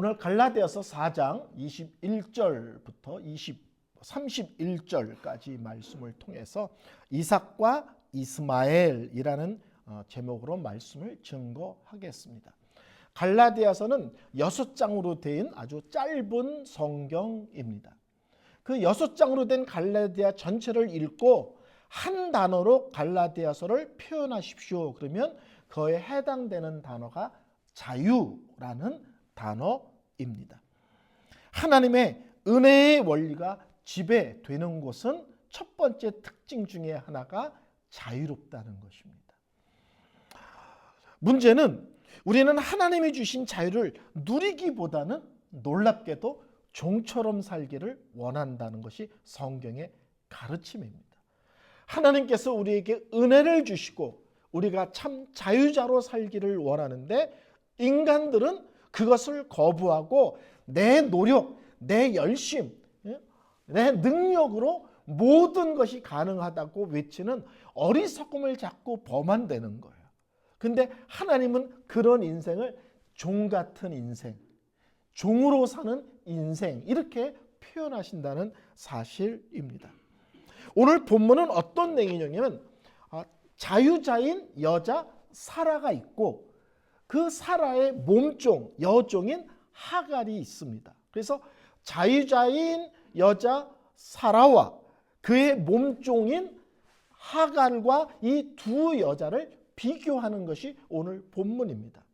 오늘 갈라디아서 4장 21절부터 20 31절까지 말씀을 통해서 이삭과 이스마엘이라는 어, 제목으로 말씀을 증거하겠습니다. 갈라디아서는 여섯 장으로 된 아주 짧은 성경입니다. 그 여섯 장으로 된 갈라디아 전체를 읽고 한 단어로 갈라디아서를 표현하십시오. 그러면 그에 해당되는 단어가 자유라는 단어입니다. 하나님의 은혜의 원리가 지배되는 곳은 첫 번째 특징 중에 하나가 자유롭다는 것입니다. 문제는 우리는 하나님이 주신 자유를 누리기보다는 놀랍게도 종처럼 살기를 원한다는 것이 성경의 가르침입니다. 하나님께서 우리에게 은혜를 주시고 우리가 참 자유자로 살기를 원하는데 인간들은 그것을 거부하고 내 노력, 내 열심, 예? 내 능력으로 모든 것이 가능하다고 외치는 어리석음을 자꾸 범한다는 거예요. 근데 하나님은 그런 인생을 종 같은 인생, 종으로 사는 인생 이렇게 표현하신다는 사실입니다. 오늘 본문은 어떤 내용이냐면 아, 자유자인 여자 사라가 있고 그 사라의 몸종 여종인 하갈이 있습니다. 그래서 자유자인 여자 사라와 그의 몸종인 하갈과 이 두 여자를 비교하는 것이 오늘 본문입니다.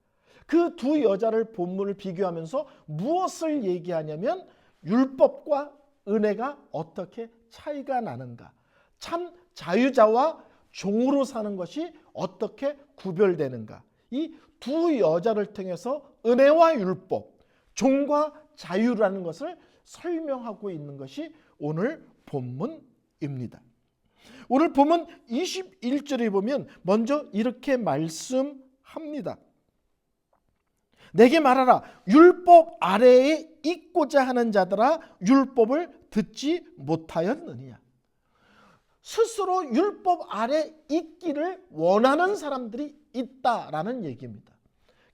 그 두 여자를 본문을 비교하면서 무엇을 얘기하냐면 율법과 은혜가 어떻게 차이가 나는가. 참 자유자와 종으로 사는 것이 어떻게 구별되는가. 이 두 여자를 통해서 은혜와 율법, 종과 자유라는 것을 설명하고 있는 것이 오늘 본문입니다. 오늘 보면 21절에 보면 먼저 이렇게 말씀합니다. 내게 말하라 율법 아래에 있고자 하는 자들아 율법을 듣지 못하였느냐 스스로 율법 아래 있기를 원하는 사람들이 있다라는 얘기입니다.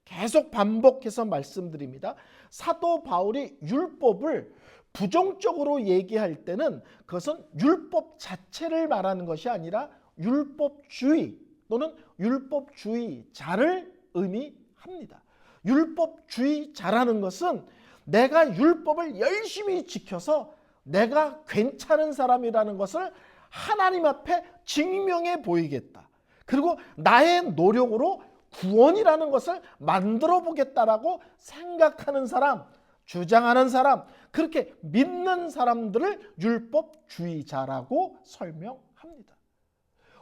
계속 반복해서 말씀드립니다. 사도 바울이 율법을 부정적으로 얘기할 때는 그것은 율법 자체를 말하는 것이 아니라 율법주의 또는 율법주의자를 의미합니다. 율법주의자라는 것은 내가 율법을 열심히 지켜서 내가 괜찮은 사람이라는 것을 하나님 앞에 증명해 보이겠다. 그리고 나의 노력으로 구원이라는 것을 만들어 보겠다라고 생각하는 사람, 주장하는 사람, 그렇게 믿는 사람들을 율법주의자라고 설명합니다.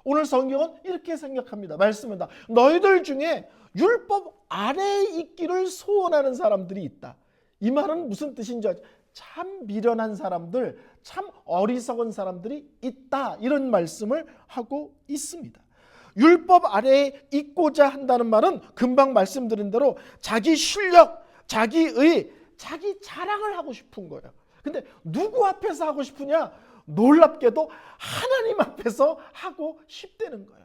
오늘 성경은 이렇게 생각합니다. 말씀입니다. 너희들 중에 율법 아래에 있기를 소원하는 사람들이 있다. 이 말은 무슨 뜻인지 참 미련한 사람들, 참 어리석은 사람들이 있다. 이런 말씀을 하고 있습니다. 율법 아래에 있고자 한다는 말은 금방 말씀드린 대로 자기 실력, 자기의 자기 자랑을 하고 싶은 거예요. 근데 누구 앞에서 하고 싶으냐? 놀랍게도 하나님 앞에서 하고 싶다는 거예요.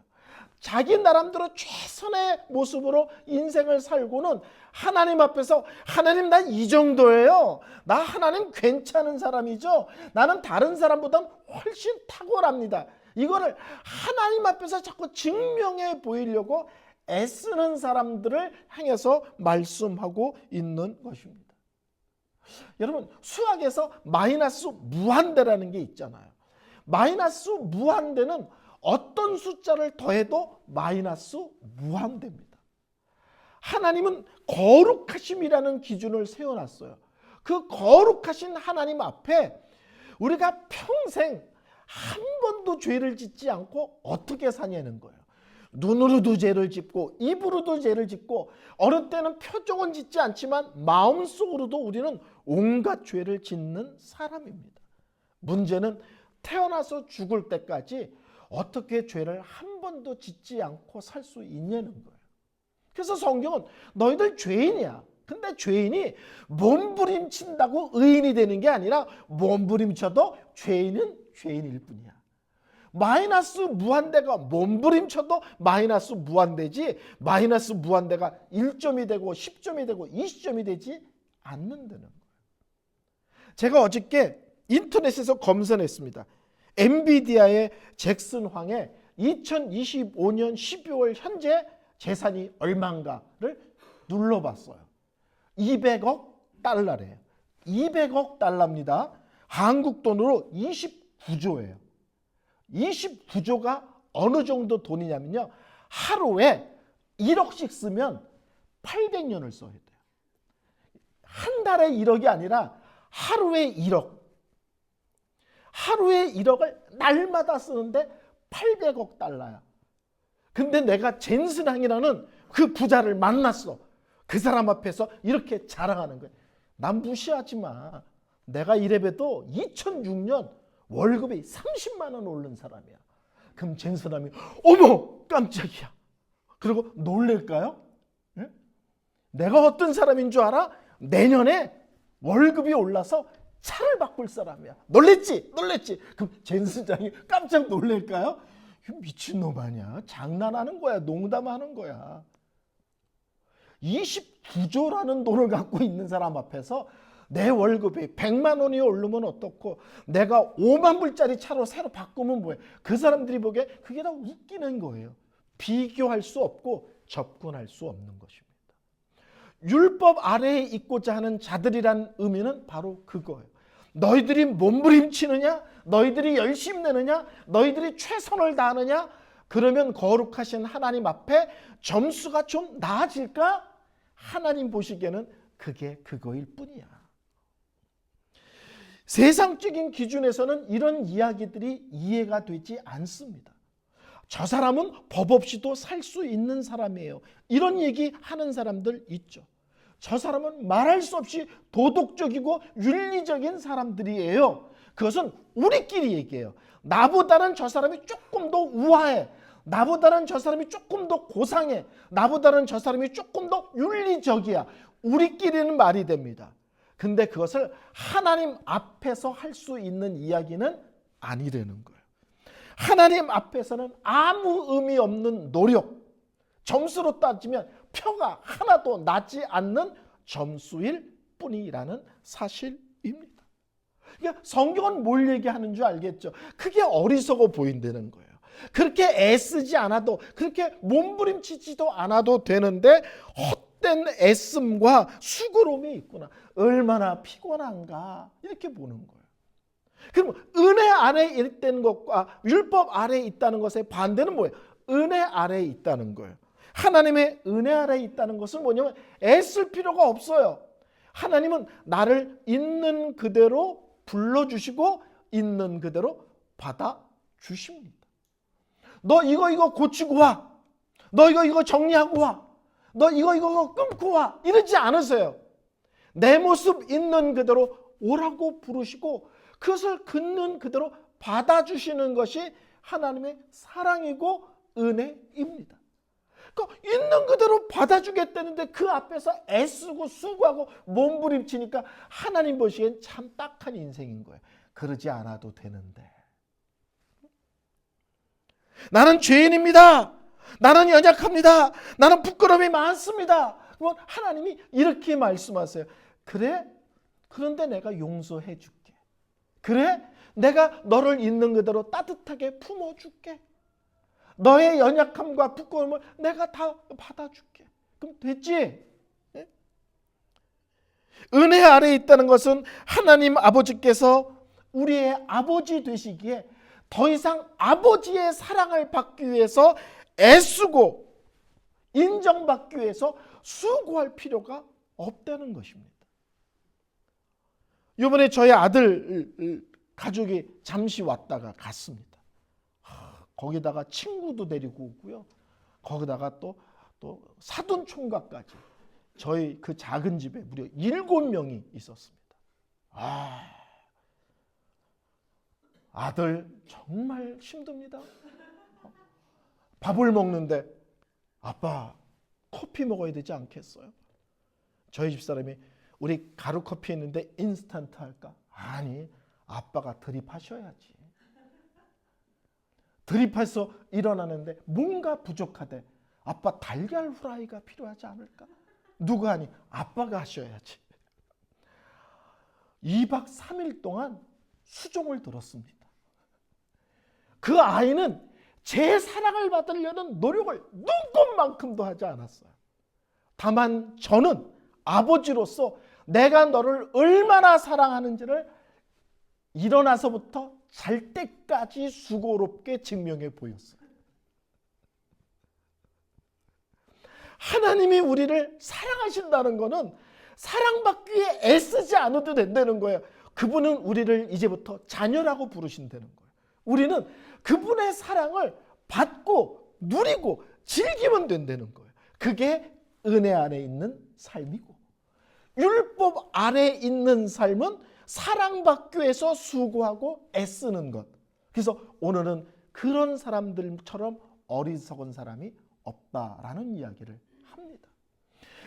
자기 나름대로 최선의 모습으로 인생을 살고는 하나님 앞에서 하나님 나이 정도예요. 나 하나님 괜찮은 사람이죠. 나는 다른 사람보다 훨씬 탁월합니다. 이거를 하나님 앞에서 자꾸 증명해 보이려고 애쓰는 사람들을 향해서 말씀하고 있는 것입니다. 여러분 수학에서 마이너스 무한대라는 게 있잖아요. 마이너스 무한대는 어떤 숫자를 더해도 마이너스 무한대입니다. 하나님은 거룩하심이라는 기준을 세워놨어요. 그 거룩하신 하나님 앞에 우리가 평생 한 번도 죄를 짓지 않고 어떻게 사냐는 거예요. 눈으로도 죄를 짓고 입으로도 죄를 짓고 어느 때는 표정은 짓지 않지만 마음속으로도 우리는 온갖 죄를 짓는 사람입니다. 문제는 태어나서 죽을 때까지 어떻게 죄를 한 번도 짓지 않고 살 수 있냐는 거예요. 그래서 성경은 너희들 죄인이야. 근데 죄인이 몸부림친다고 의인이 되는 게 아니라 몸부림쳐도 죄인은 죄인일 뿐이야. 마이너스 무한대가 몸부림쳐도 마이너스 무한대지 마이너스 무한대가 1점이 되고 10점이 되고 20점이 되지 않는다는 거예요. 제가 어저께 인터넷에서 검색했습니다. 엔비디아의 잭슨 황의 2025년 12월 현재 재산이 얼마인가를 눌러봤어요. 200억 달러래요. 200억 달러입니다. 한국 돈으로 29조예요. 29조가 어느 정도 돈이냐면요. 하루에 1억씩 쓰면 800년을 써야 돼요. 한 달에 1억이 아니라 하루에 1억. 하루에 1억을 날마다 쓰는데 800억 달러야. 근데 내가 젠슨항이라는 그 부자를 만났어. 그 사람 앞에서 이렇게 자랑하는 거야. 난 무시하지 마. 내가 이래봬도 2006년 월급이 30만 원 오른 사람이야. 그럼 젠슨함이 어머 깜짝이야. 그리고 놀랄까요? 응? 내가 어떤 사람인 줄 알아? 내년에 월급이 올라서 차를 바꿀 사람이야. 놀랬지? 놀랬지? 그럼 젠슨장이 깜짝 놀랄까요? 미친놈 아니야. 장난하는 거야. 농담하는 거야. 29조라는 돈을 갖고 있는 사람 앞에서 내 월급이 100만 원이 오르면 어떻고 내가 5만 불짜리 차로 새로 바꾸면 뭐해. 그 사람들이 보기에 그게 다 웃기는 거예요. 비교할 수 없고 접근할 수 없는 것입니다. 율법 아래에 있고자 하는 자들이란 의미는 바로 그거예요. 너희들이 몸부림치느냐? 너희들이 열심 내느냐? 너희들이 최선을 다하느냐? 그러면 거룩하신 하나님 앞에 점수가 좀 나아질까? 하나님 보시기에는 그게 그거일 뿐이야. 세상적인 기준에서는 이런 이야기들이 이해가 되지 않습니다. 저 사람은 법 없이도 살 수 있는 사람이에요. 이런 얘기 하는 사람들 있죠. 저 사람은 말할 수 없이 도덕적이고 윤리적인 사람들이에요. 그것은 우리끼리 얘기해요. 나보다는 저 사람이 조금 더 우아해. 나보다는 저 사람이 조금 더 고상해. 나보다는 저 사람이 조금 더 윤리적이야. 우리끼리는 말이 됩니다. 근데 그것을 하나님 앞에서 할 수 있는 이야기는 아니라는 거예요. 하나님 앞에서는 아무 의미 없는 노력, 점수로 따지면 표가 하나도 나지 않는 점수일 뿐이라는 사실입니다. 그러니까 성경은 뭘 얘기하는 줄 알겠죠? 그게 어리석어 보인다는 거예요. 그렇게 애쓰지 않아도 그렇게 몸부림치지도 않아도 되는데 헛된 애씀과 수고로움이 있구나. 얼마나 피곤한가 이렇게 보는 거예요. 그럼 은혜 아래에 있다는 것과 율법 아래에 있다는 것의 반대는 뭐예요? 은혜 아래에 있다는 거예요. 하나님의 은혜 아래에 있다는 것은 뭐냐면 애쓸 필요가 없어요. 하나님은 나를 있는 그대로 불러주시고 있는 그대로 받아 주십니다. 너 이거 이거 고치고 와. 너 이거 이거 정리하고 와. 너 이거 이거 끊고 와. 이러지 않으세요. 내 모습 있는 그대로 오라고 부르시고 그것을 긋는 그대로 받아주시는 것이 하나님의 사랑이고 은혜입니다. 그러니까 있는 그대로 받아주겠다는데 그 앞에서 애쓰고 수고하고 몸부림치니까 하나님 보시기엔 참 딱한 인생인 거예요. 그러지 않아도 되는데. 나는 죄인입니다. 나는 연약합니다. 나는 부끄러움이 많습니다. 하나님이 이렇게 말씀하세요. 그래? 그런데 내가 용서해 줄게. 그래? 내가 너를 있는 그대로 따뜻하게 품어 줄게. 너의 연약함과 부끄러움을 내가 다 받아줄게. 그럼 됐지? 네? 은혜 아래에 있다는 것은 하나님 아버지께서 우리의 아버지 되시기에 더 이상 아버지의 사랑을 받기 위해서 애쓰고 인정받기 위해서 수고할 필요가 없다는 것입니다. 이번에 저희 아들 가족이 잠시 왔다가 갔습니다. 거기다가 친구도 데리고 오고요. 거기다가 또, 또 사돈 총각까지 저희 그 작은 집에 무려 일곱 명이 있었습니다. 아, 아들 정말 힘듭니다. 밥을 먹는데 아빠 커피 먹어야 되지 않겠어요? 저희 집사람이 우리 가루 커피 있는데 인스턴트 할까? 아니 아빠가 드립하셔야지. 드립해서 일어나는데 뭔가 부족하대. 아빠 달걀 후라이가 필요하지 않을까? 누가 하니? 아빠가 하셔야지. 2박 3일 동안 수종을 들었습니다. 그 아이는 제 사랑을 받으려는 노력을 눈꼽만큼도 하지 않았어요. 다만 저는 아버지로서 내가 너를 얼마나 사랑하는지를 일어나서부터 잘 때까지 수고롭게 증명해 보였어요. 하나님이 우리를 사랑하신다는 것은 사랑받기 위해 애쓰지 않아도 된다는 거예요. 그분은 우리를 이제부터 자녀라고 부르신다는 거예요. 우리는 그분의 사랑을 받고 누리고 즐기면 된다는 거예요. 그게 은혜 안에 있는 삶이고 율법 아래 있는 삶은 사랑받기 위해서 수고하고 애쓰는 것. 그래서 오늘은 그런 사람들처럼 어리석은 사람이 없다라는 이야기를 합니다.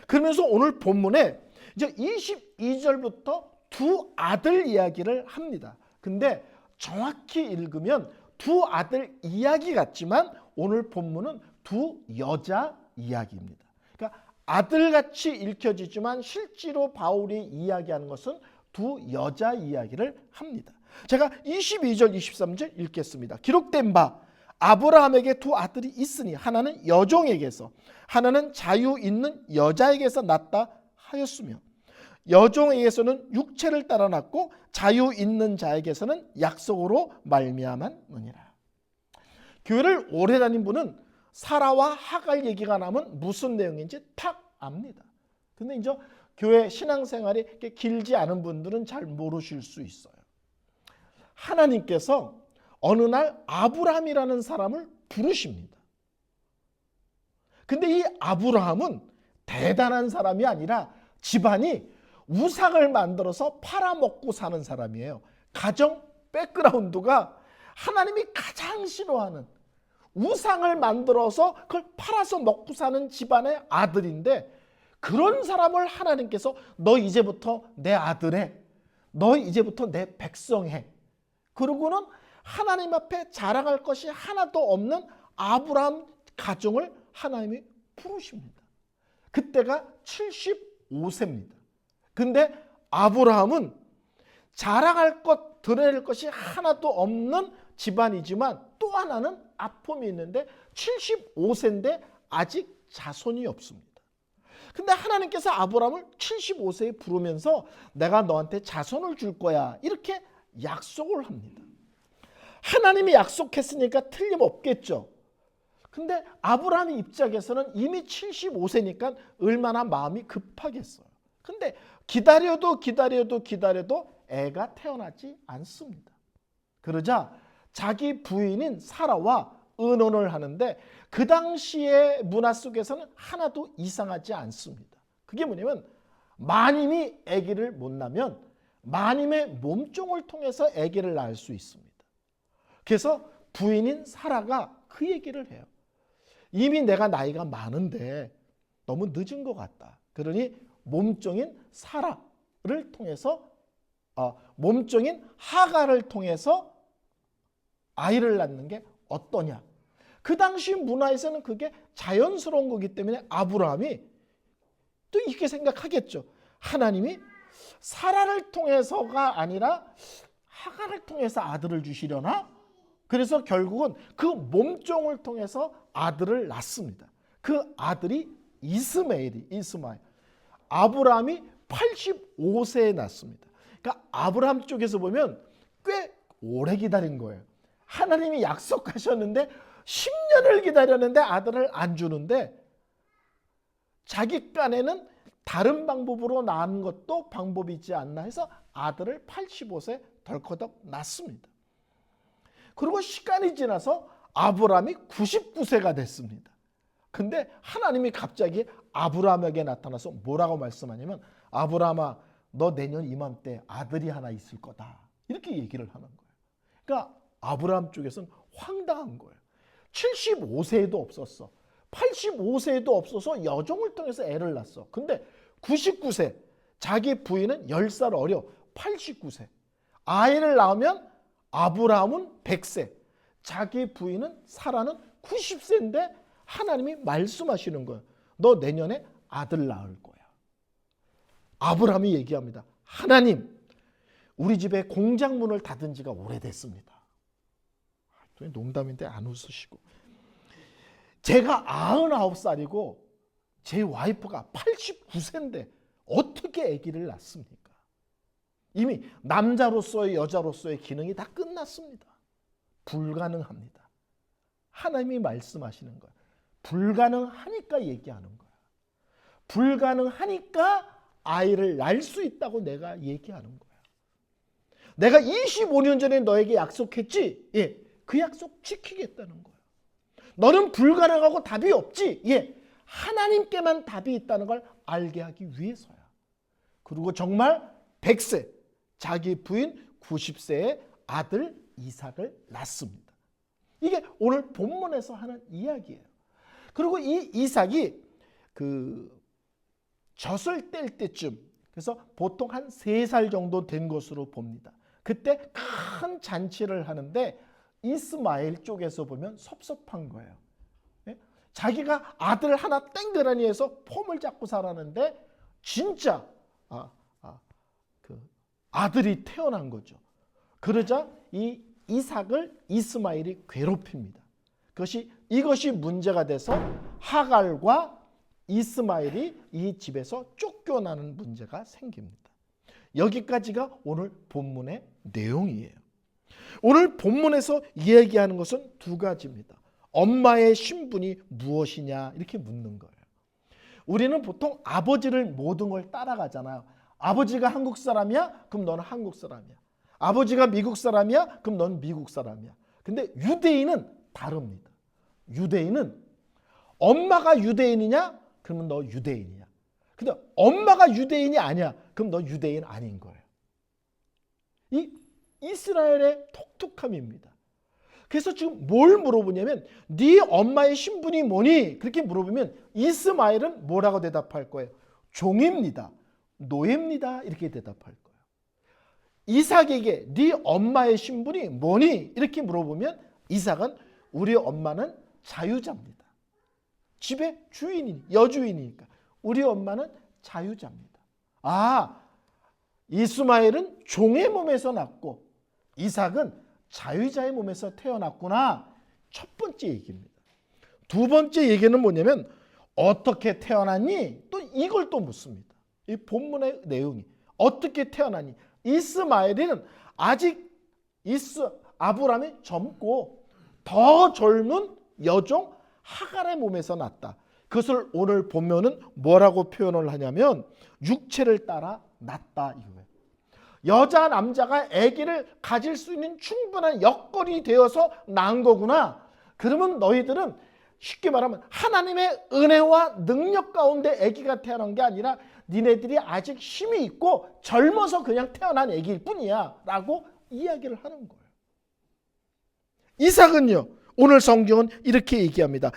그러면서 오늘 본문에 이제 22절부터 두 아들 이야기를 합니다. 근데 정확히 읽으면 두 아들 이야기 같지만 오늘 본문은 두 여자 이야기입니다. 아들같이 읽혀지지만 실제로 바울이 이야기하는 것은 두 여자 이야기를 합니다. 제가 22절 23절 읽겠습니다. 기록된 바 아브라함에게 두 아들이 있으니 하나는 여종에게서 하나는 자유 있는 여자에게서 났다 하였으며 여종에게서는 육체를 따라 났고 자유 있는 자에게서는 약속으로 말미암았느니라. 교회를 오래 다닌 분은 사라와 하갈 얘기가 나면 무슨 내용인지 탁 압니다. 근데 이제 교회 신앙생활이 이렇게 길지 않은 분들은 잘 모르실 수 있어요. 하나님께서 어느 날 아브라함이라는 사람을 부르십니다. 근데 이 아브라함은 대단한 사람이 아니라 집안이 우상을 만들어서 팔아먹고 사는 사람이에요. 가정 백그라운드가 하나님이 가장 싫어하는 우상을 만들어서 그걸 팔아서 먹고 사는 집안의 아들인데 그런 사람을 하나님께서 너 이제부터 내 아들해. 너 이제부터 내 백성해. 그러고는 하나님 앞에 자랑할 것이 하나도 없는 아브라함 가정을 하나님이 부르십니다. 그때가 75세입니다. 근데 아브라함은 자랑할 것, 드러낼 것이 하나도 없는 집안이지만 또 하나는 아픔이 있는데 75세인데 아직 자손이 없습니다. 근데 하나님께서 아브라함을 75세에 부르면서 내가 너한테 자손을 줄 거야. 이렇게 약속을 합니다. 하나님이 약속했으니까 틀림없겠죠. 근데 아브라함의 입장에서는 이미 75세니까 얼마나 마음이 급하겠어요. 근데 기다려도 기다려도 기다려도 애가 태어나지 않습니다. 그러자 자기 부인인 사라와 의논을 하는데 그 당시의 문화 속에서는 하나도 이상하지 않습니다. 그게 뭐냐면 마님이 아기를 못 낳으면 마님의 몸종을 통해서 아기를 낳을 수 있습니다. 그래서 부인인 사라가 그 얘기를 해요. 이미 내가 나이가 많은데 너무 늦은 것 같다. 그러니 몸종인 사라를 통해서 어, 몸종인 하가를 통해서 아이를 낳는 게 어떠냐. 그 당시 문화에서는 그게 자연스러운 거기 때문에 아브라함이 또 이렇게 생각하겠죠. 하나님이 사라를 통해서가 아니라 하가를 통해서 아들을 주시려나? 그래서 결국은 그 몸종을 통해서 아들을 낳습니다. 그 아들이 이스마엘이 이스마엘. 아브라함이 85세에 낳습니다. 그러니까 아브라함 쪽에서 보면 꽤 오래 기다린 거예요. 하나님이 약속하셨는데 10년을 기다렸는데 아들을 안 주는데 자기 깐에는 다른 방법으로 낳은 것도 방법이지 않나 해서 아들을 85세 덜커덕 낳습니다. 그리고 시간이 지나서 아브라함이 99세가 됐습니다. 근데 하나님이 갑자기 아브라함에게 나타나서 뭐라고 말씀하냐면 아브라함아 너 내년 이맘때 아들이 하나 있을 거다. 이렇게 얘기를 하는 거예요. 그러니까 아브라함 쪽에서는 황당한 거예요. 75세에도 없었어. 85세에도 없어서 여종을 통해서 애를 낳았어. 근데 99세 자기 부인은 10살 어려 89세. 아이를 낳으면 아브라함은 100세. 자기 부인은 사라는 90세인데 하나님이 말씀하시는 거예요. 너 내년에 아들 낳을 거야. 아브라함이 얘기합니다. 하나님, 우리 집에 공장 문을 닫은 지가 오래됐습니다. 농담인데 안 웃으시고. 제가 99살이고 제 와이프가 89세인데 어떻게 아기를 낳습니까? 이미 남자로서의 여자로서의 기능이 다 끝났습니다. 불가능합니다. 하나님이 말씀하시는 거야. 불가능하니까 얘기하는 거야. 불가능하니까 아이를 낳을 수 있다고 내가 얘기하는 거야. 내가 25년 전에 너에게 약속했지? 예. 그 약속 지키겠다는 거야. 너는 불가능하고 답이 없지? 예. 하나님께만 답이 있다는 걸 알게 하기 위해서야. 그리고 정말 100세, 자기 부인 90세의 아들 이삭을 낳습니다. 이게 오늘 본문에서 하는 이야기예요. 그리고 이 이삭이 그 젖을 뗄 때쯤 그래서 보통 한 세 살 정도 된 것으로 봅니다. 그때 큰 잔치를 하는데 이스마엘 쪽에서 보면 섭섭한 거예요. 예? 자기가 아들 하나 땡그라니 해서 폼을 잡고 살았는데 진짜 아, 아, 그 아들이 태어난 거죠. 그러자 이 이삭을 이스마엘이 괴롭힙니다. 그것이 이것이 문제가 돼서 하갈과 이스마엘이 이 집에서 쫓겨나는 문제가 생깁니다. 여기까지가 오늘 본문의 내용이에요. 오늘 본문에서 이야기하는 것은 두 가지입니다. 엄마의 신분이 무엇이냐 이렇게 묻는 거예요. 우리는 보통 아버지를 모든 걸 따라가잖아요. 아버지가 한국 사람이야? 그럼 너는 한국 사람이야. 아버지가 미국 사람이야? 그럼 넌 미국 사람이야. 근데 유대인은 다릅니다. 유대인은 엄마가 유대인이냐? 그러면 너 유대인이야. 근데 엄마가 유대인이 아니야. 그럼 너 유대인 아닌 거예요. 이 이스라엘의 독특함입니다. 그래서 지금 뭘 물어보냐면 네 엄마의 신분이 뭐니? 그렇게 물어보면 이스마엘은 뭐라고 대답할 거예요? 종입니다. 노예입니다. 이렇게 대답할 거예요. 이삭에게 네 엄마의 신분이 뭐니? 이렇게 물어보면 이삭은 우리 엄마는 자유자입니다. 집의 주인이 여주인이니까 우리 엄마는 자유자입니다. 아 이스마엘은 종의 몸에서 났고 이삭은 자유자의 몸에서 태어났구나. 첫 번째 얘기입니다. 두 번째 얘기는 뭐냐면 어떻게 태어났니? 또 이걸 또 묻습니다. 이 본문의 내용이 어떻게 태어났니? 이스마엘은 아직 이스 아브람이 젊고 더 젊은 여종 하갈의 몸에서 났다. 그것을 오늘 보면은 뭐라고 표현을 하냐면 육체를 따라 났다 이거예요. 여자 남자가 아기를 가질 수 있는 충분한 여건이 되어서 낳은 거구나. 그러면 너희들은 쉽게 말하면 하나님의 은혜와 능력 가운데 아기가 태어난 게 아니라 니네들이 아직 힘이 있고 젊어서 그냥 태어난 아기일 뿐이야 라고 이야기를 하는 거예요. 이삭은요. 오늘 성경은 이렇게 얘기합니다.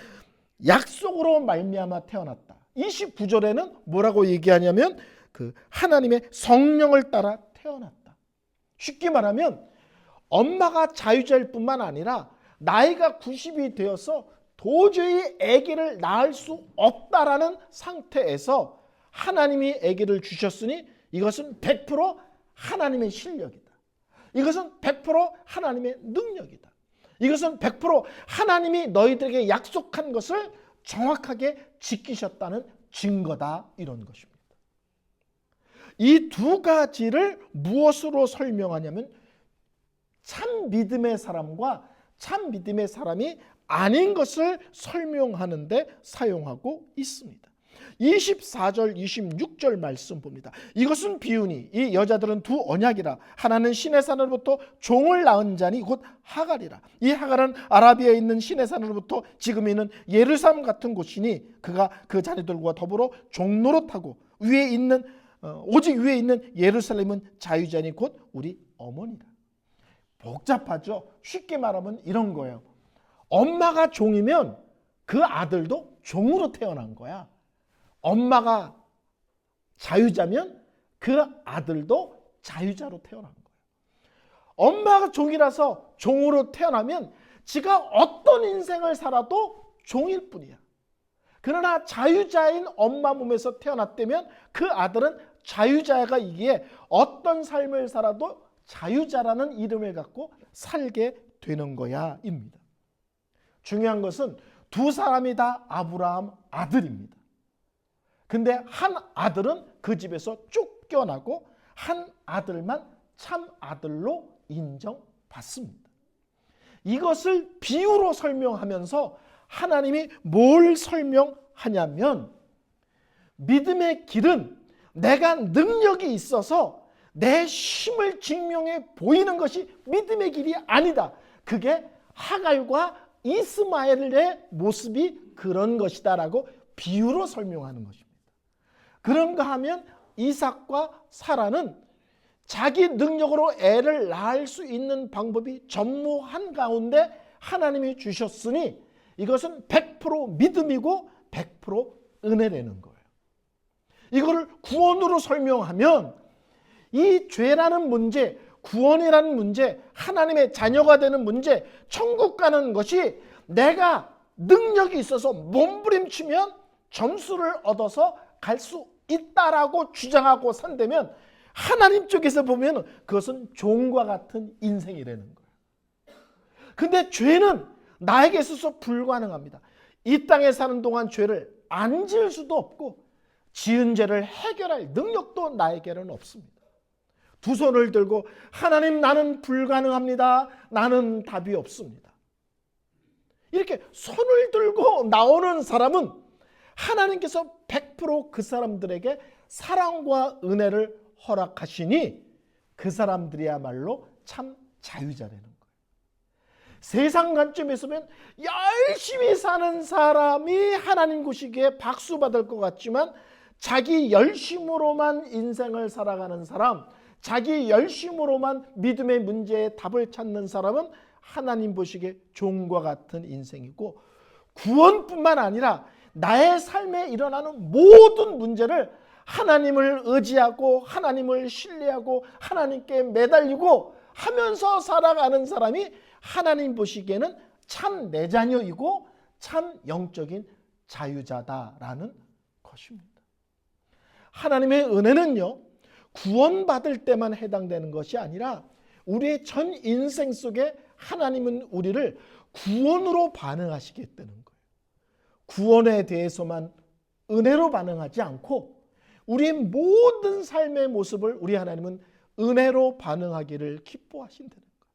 약속으로 말미암아 태어났다. 29절에는 뭐라고 얘기하냐면 그 하나님의 성령을 따라 태어났다. 쉽게 말하면 엄마가 자유자일 뿐만 아니라 나이가 90이 되어서 도저히 아기를 낳을 수 없다라는 상태에서 하나님이 아기를 주셨으니 이것은 100% 하나님의 실력이다. 이것은 100% 하나님의 능력이다. 이것은 100% 하나님이 너희들에게 약속한 것을 정확하게 지키셨다는 증거다 이런 것입니다. 이 두 가지를 무엇으로 설명하냐면 참 믿음의 사람과 참 믿음의 사람이 아닌 것을 설명하는데 사용하고 있습니다. 24절, 26절 말씀 봅니다. 이것은 비유니 이 여자들은 두 언약이라 하나는 신의 산으로부터 종을 낳은 자니 곧 하갈이라. 이 하갈은 아라비아에 있는 신의 산으로부터 지금 있는 예루살렘 같은 곳이니 그가 그 자녀들과 더불어 종노릇하고 위에 있는 어, 오직 위에 있는 예루살렘은 자유자니 곧 우리 어머니라. 복잡하죠. 쉽게 말하면 이런 거예요. 엄마가 종이면 그 아들도 종으로 태어난 거야. 엄마가 자유자면 그 아들도 자유자로 태어난 거예요. 엄마가 종이라서 종으로 태어나면 지가 어떤 인생을 살아도 종일 뿐이야. 그러나 자유자인 엄마 몸에서 태어났다면 그 아들은 자유자가 이기에 어떤 삶을 살아도 자유자라는 이름을 갖고 살게 되는 거야입니다. 중요한 것은 두 사람이 다 아브라함 아들입니다. 근데 한 아들은 그 집에서 쫓겨나고 한 아들만 참 아들로 인정받습니다. 이것을 비유로 설명하면서 하나님이 뭘 설명하냐면 믿음의 길은 내가 능력이 있어서 내 힘을 증명해 보이는 것이 믿음의 길이 아니다. 그게 하갈과 이스마엘의 모습이 그런 것이다라고 비유로 설명하는 것입니다. 그런가 하면 이삭과 사라는 자기 능력으로 애를 낳을 수 있는 방법이 전무한 가운데 하나님이 주셨으니 이것은 100% 믿음이고 100% 은혜라는 거예요. 이거를 구원으로 설명하면 이 죄라는 문제, 구원이라는 문제, 하나님의 자녀가 되는 문제, 천국 가는 것이 내가 능력이 있어서 몸부림치면 점수를 얻어서 갈 수 있다라고 주장하고 산다면 하나님 쪽에서 보면 그것은 종과 같은 인생이라는 거예요. 근데 죄는 나에게 있어서 불가능합니다. 이 땅에 사는 동안 죄를 안 지을 수도 없고 지은 죄를 해결할 능력도 나에게는 없습니다. 두 손을 들고 하나님 나는 불가능합니다. 나는 답이 없습니다. 이렇게 손을 들고 나오는 사람은 하나님께서 100%그 사람들에게 사랑과 은혜를 허락하시니 그 사람들이야말로 참 자유자라는 거예요. 세상 관점에서 보면 열심히 사는 사람이 하나님 보시기에 박수 받을 것 같지만 자기 열심으로만 인생을 살아가는 사람, 자기 열심으로만 믿음의 문제에 답을 찾는 사람은 하나님 보시기에 종과 같은 인생이고 구원뿐만 아니라 나의 삶에 일어나는 모든 문제를 하나님을 의지하고 하나님을 신뢰하고 하나님께 매달리고 하면서 살아가는 사람이 하나님 보시기에는 참 내 자녀이고 참 영적인 자유자다라는 것입니다. 하나님의 은혜는요, 구원받을 때만 해당되는 것이 아니라 우리의 전 인생 속에 하나님은 우리를 구원으로 반응하시겠다는 거예요. 구원에 대해서만 은혜로 반응하지 않고 우리의 모든 삶의 모습을 우리 하나님은 은혜로 반응하기를 기뻐하신다는 거예요.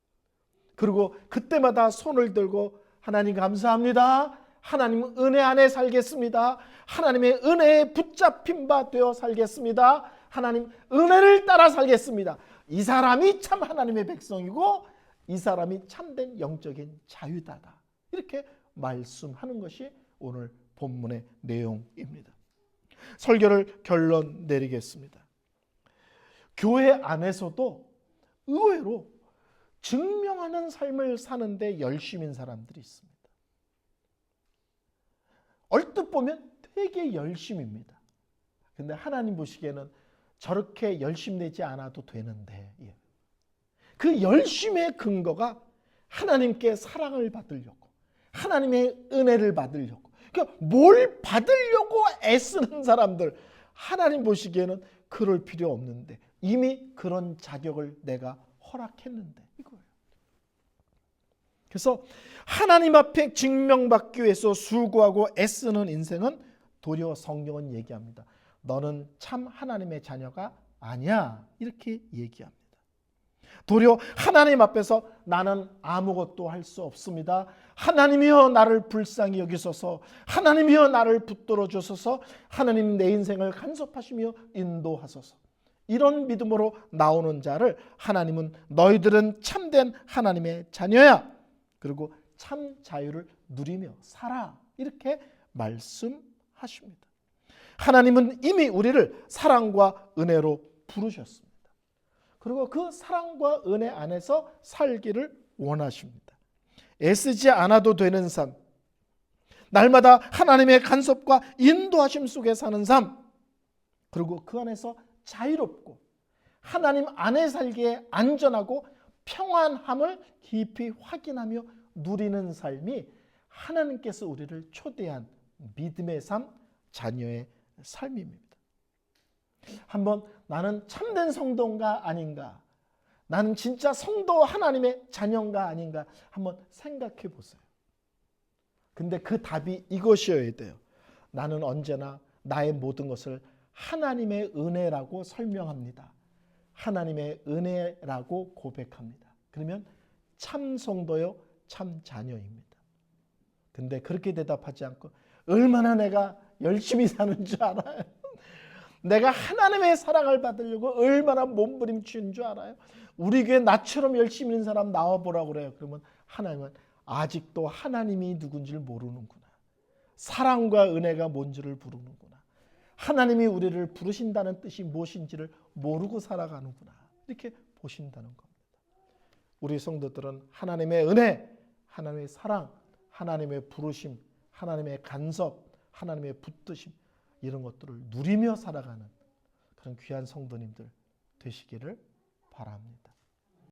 그리고 그때마다 손을 들고 하나님 감사합니다. 하나님 은혜 안에 살겠습니다. 하나님의 은혜에 붙잡힌 바 되어 살겠습니다. 하나님 은혜를 따라 살겠습니다. 이 사람이 참 하나님의 백성이고 이 사람이 참된 영적인 자유다다. 이렇게 말씀하는 것이 오늘 본문의 내용입니다. 설교를 결론 내리겠습니다. 교회 안에서도 의외로 증명하는 삶을 사는데 열심인 사람들이 있습니다. 얼뜻 보면 되게 열심입니다. 근데 하나님 보시기에는 저렇게 열심 내지 않아도 되는데 예. 그 열심의 근거가 하나님께 사랑을 받으려고 하나님의 은혜를 받으려고 그러니까 뭘 받으려고 애쓰는 사람들 하나님 보시기에는 그럴 필요 없는데 이미 그런 자격을 내가 허락했는데. 그래서 하나님 앞에 증명받기 위해서 수고하고 애쓰는 인생은 도리어 성경은 얘기합니다. 너는 참 하나님의 자녀가 아니야. 이렇게 얘기합니다. 도리어 하나님 앞에서 나는 아무것도 할 수 없습니다. 하나님이여 나를 불쌍히 여기소서. 하나님이여 나를 붙들어 주소서. 하나님 내 인생을 간섭하시며 인도하소서. 이런 믿음으로 나오는 자를 하나님은 너희들은 참된 하나님의 자녀야. 그리고 참 자유를 누리며 살아. 이렇게 말씀하십니다. 하나님은 이미 우리를 사랑과 은혜로 부르셨습니다. 그리고 그 사랑과 은혜 안에서 살기를 원하십니다. 애쓰지 않아도 되는 삶, 날마다 하나님의 간섭과 인도하심 속에 사는 삶, 그리고 그 안에서 자유롭고 하나님 안에 살기에 안전하고 평안함을 깊이 확인하며 누리는 삶이 하나님께서 우리를 초대한 믿음의 삶, 자녀의 삶입니다. 한번 나는 참된 성도인가 아닌가? 나는 진짜 성도 하나님의 자녀인가 아닌가 한번 생각해 보세요. 근데 그 답이 이것이어야 돼요. 나는 언제나 나의 모든 것을 하나님의 은혜라고 설명합니다. 하나님의 은혜라고 고백합니다. 그러면 참 성도요, 참 자녀입니다. 근데 그렇게 대답하지 않고 얼마나 내가 열심히 사는 줄 알아요. 내가 하나님의 사랑을 받으려고 얼마나 몸부림치는 줄 알아요. 우리 교회 나처럼 열심히 있는 사람 나와 보라고 그래요. 그러면 하나님은 아직도 하나님이 누군지를 모르는구나. 사랑과 은혜가 뭔지를 모르는구나. 하나님이 우리를 부르신다는 뜻이 무엇인지를 모르고 살아가는구나. 이렇게 보신다는 겁니다. 우리 성도들은 하나님의 은혜, 하나님의 사랑, 하나님의 부르심, 하나님의 간섭, 하나님의 붙드심 이런 것들을 누리며 살아가는 그런 귀한 성도님들 되시기를 바랍니다.